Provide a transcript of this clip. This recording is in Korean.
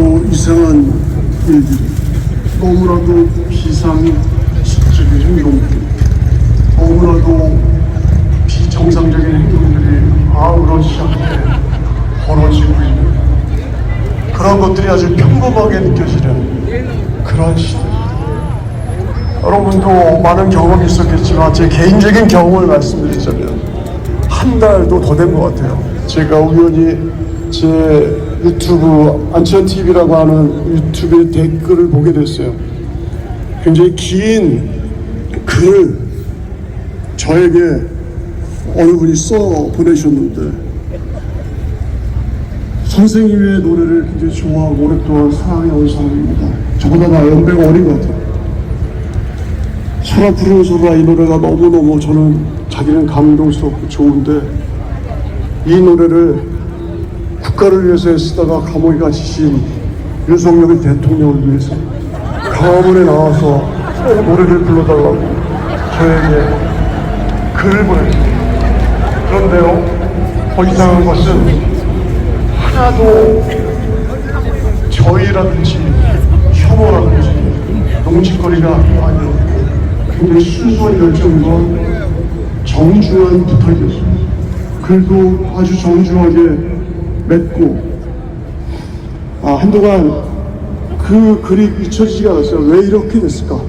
너무나도 이상한 일들이 너무나도 비상식적인 행동들 너무나도 비정상적인 행동들이 아우러지지 않게 벌어지고 있는 그런 것들이 아주 평범하게 느껴지는 그런 시대 여러분도 많은 경험이 있었겠지만 제 개인적인 경험을 말씀드리자면 한 달도 더 된 것 같아요. 제가 우연히 제 유튜브 안치현 TV라고 하는 유튜브의 댓글을 보게 됐어요. 굉장히 긴 글을 저에게 어느 분이 써 보내셨는데 선생님의 노래를 굉장히 좋아하고 오랫동안 사랑해온 사람입니다. 저보다 나 연배가 어린 것 같아요. 소라 부르는 소라 이 노래가 너무너무 저는 자기는 감동스럽고 좋은데 이 노래를 국가를 위해서 쓰다가 감옥에 갇히신 윤석열 대통령을 위해서 강화문에 나와서 노래를 불러달라고 저에게 글을 보냈습니다. 그런데요, 더 이상한 것은 하나도 저희라든지 혐오라든지 농짓거리가 아니에요. 굉장히 순수한 열정과 정중한 부탁이었습니다. 글도 아주 정중하게 맺고 아, 한동안 그 글이 잊혀지지가 않았어요. 왜 이렇게 됐을까?